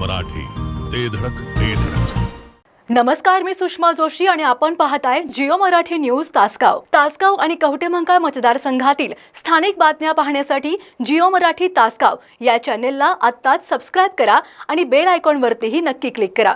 मराठी. ते धडक ते धडक. नमस्कार मी सुषमा जोशी आणि आपण पाहताय जिओ मराठी न्यूज तासगाव. तासगाव आणि कवटेमंकाळ मतदारसंघातील स्थानिक बातम्या पाहण्यासाठी जिओ मराठी तासगाव या चॅनेलला आत्ताच सबस्क्राईब करा आणि बेल आयकॉनवरतीही नक्की क्लिक करा.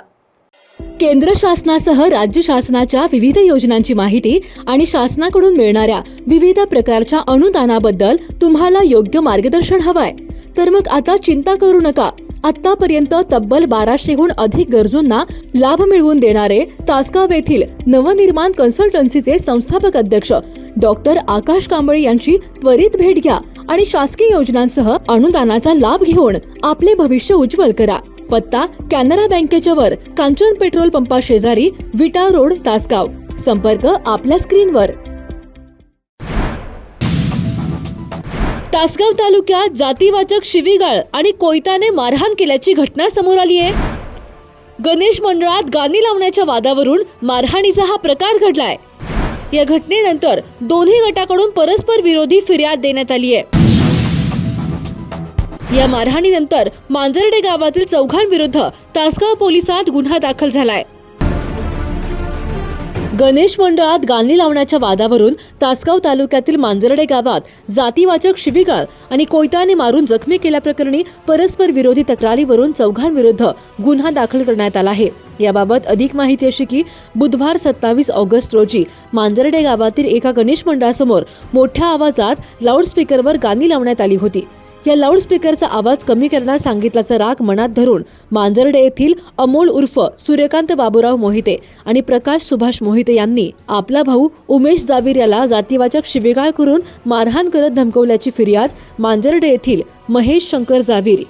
केंद्र शासनासह राज्य शासनाच्या विविध योजनांची माहिती आणि शासनाकडून मिळणाऱ्या विविध प्रकारच्या अनुदानाबद्दल तुम्हाला योग्य मार्गदर्शन हवंय. तर मग आता चिंता करू नका. आतापर्यंत तब्बल बाराशेहून अधिक गरजूंना लाभ मिळवून देणारे तासगाव येथील नवनिर्माण कन्सल्टन्सीचे संस्थापक अध्यक्ष डॉक्टर आकाश कांबळे यांची त्वरित भेट घ्या आणि शासकीय योजनांसह अनुदानाचा लाभ घेऊन आपले भविष्य उज्ज्वल करा. पत्ता कॅनरा बँकेच्या वर कांचन पेट्रोल पंपा शेजारी विटा रोड तासगाव. संपर्क आपल्या स्क्रीनवर. तासगाव तालुक्यात जातीवाचक शिवीगाळ आणि कोयताने मारहाण केल्याची घटना समोर आली आहे. गणेश मंडळात गाणी लावण्याच्या वादावरून मारहाणीचा हा प्रकार घडलाय. या घटनेनंतर दोन्ही गटाकडून परस्पर विरोधी फिर्याद देण्यात आली आहे. या मारहाणीनंतर मांजर्डे गावातील चौघांविरुद्ध तासगाव पोलिसात गुन्हा दाखल झालाय. गणेश मंडळात गाणी लावण्याच्या वादावरून तासगाव तालुक्यातील मांजरडे गावात जातीवाचक शिवीगाळ आणि कोयत्याने मारून जखमी केल्याप्रकरणी परस्पर विरोधी तक्रारीवरून चौघांविरुद्ध गुन्हा दाखल करण्यात आला आहे. याबाबत अधिक माहिती अशी की बुधवार सत्तावीस ऑगस्ट रोजी मांजरडे गावातील एका गणेश मंडळासमोर मोठ्या आवाजात लाऊडस्पीकरवर गाणी लावण्यात आली होती. या लाऊडस्पीकरचा आवाज कमी करण्यास सांगितल्याचा राग मनात धरून मांजर्डे येथील अमोल उर्फ सूर्यकांत बाबूराव मोहिते आणि प्रकाश सुभाष मोहिते यांनी आपला भाऊ उमेश जावीर याला जातीवाचक शिवेगाळ करून मारहाण करत धमकवल्याची फिर्याद मांजर्डे येथील महेश शंकर जावीर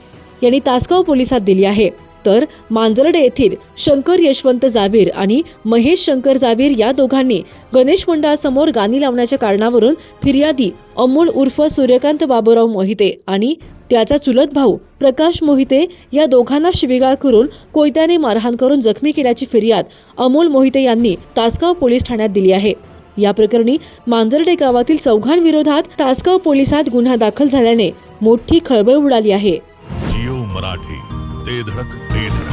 यांनी तासगाव पोलिसात दिली आहे. तर मांजरडे येथील शंकर यशवंत जावीर आणि महेश शंकर जावीर या दोघांनी गणेश मंडळासमोर गाणी लावण्याच्या कारणावरून फिर्यादी अमोल उर्फ सूर्यकांत बाबूराव मोहिते आणि त्याचा चुलत भाऊ प्रकाश मोहिते या दोघांना शिवीगाळ करून कोयत्याने मारहाण करून जखमी केल्याची फिर्याद अमोल मोहिते यांनी तासगाव पोलीस ठाण्यात दिली आहे. या प्रकरणी मांजरडे गावातील चौघांविरोधात तासगाव पोलिसात गुन्हा दाखल झाल्याने मोठी खळबळ उडाली आहे. जिओ मराठी. ते धडक ते धडक.